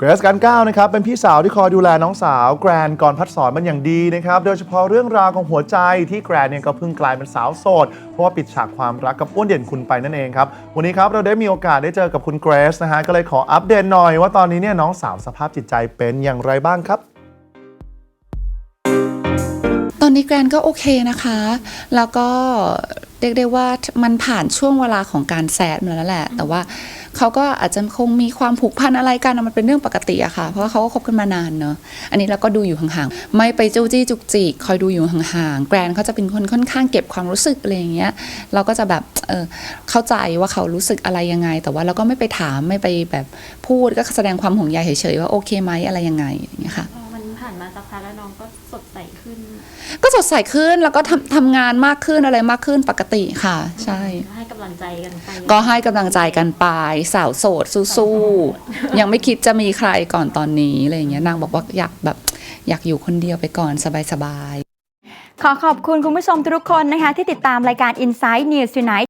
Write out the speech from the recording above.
เกรซกันก้าวนะครับเป็นพี่สาวที่คอยดูแลน้องสาว แกรนก่อนพัดสอนมันอย่างดีนะครับโดยเฉพาะเรื่องราวของหัวใจที่แกรนเนี่ยก็เพิ่งกลายเป็นสาวโสด เพราะว่าปิดฉากความรักกับอ้วนเด่นคุณไปนั่นเองครับ วันนี้ครับเราได้มีโอกาสได้เจอกับคุณเกรซนะฮะก็เลยขออัปเดตหน่อยว่าตอนนี้เนี่ยน้องสาวสภาพจิตใจเป็นอย่างไรบ้างครับ ตอนนี้แกรนก็โอเคนะคะ แล้วก็ เรียกได้ว่ามันผ่านช่วงเวลาของการแซดมาแล้วแหละ แต่ว่าเขาก็อาจจะคงมีความผูกพันอะไรกันมันเป็นเรื่องปกติอะค่ะ เพราะว่าเขาก็คบกันมานานเนอะอันนี้เราก็ดูอยู่ห่างๆ ไม่ไปจู้จี้จุกจิกคอยดูอยู่ห่างๆ แกรนเขาจะเป็นคนค่อนข้างเก็บความรู้สึกอะไรอย่างเงี้ย เราก็จะแบบเออเข้าใจว่าเขารู้สึกอะไรยังไง แต่ว่าเราก็ไม่ไปถามไม่ไปแบบพูดก็แสดงความห่วงใยเฉยๆว่าโอเคไหมอะไรยังไงอย่างเงี้ยค่ะานมาสักพักแล้วน้องก็สดใสขึ้น ก็สดใสขึ้นแล้วก็ทำทำงานมากขึ้นอะไรมากขึ้นปกติค่ะ ใช่ ให้กำลังใจกันไปก็ให้กำลังใจกันไปสาวโสดสู้ๆยังไม่คิดจะมีใครก่อนตอนนี้อะไรอย่างเงี้ยนางบอกว่าอยากแบบอยากอยู่คนเดียวไปก่อนสบายๆขอขอบคุณคุณผู้ชมทุกคนนะคะ ที่ติดตามรายการ Inside News Tonight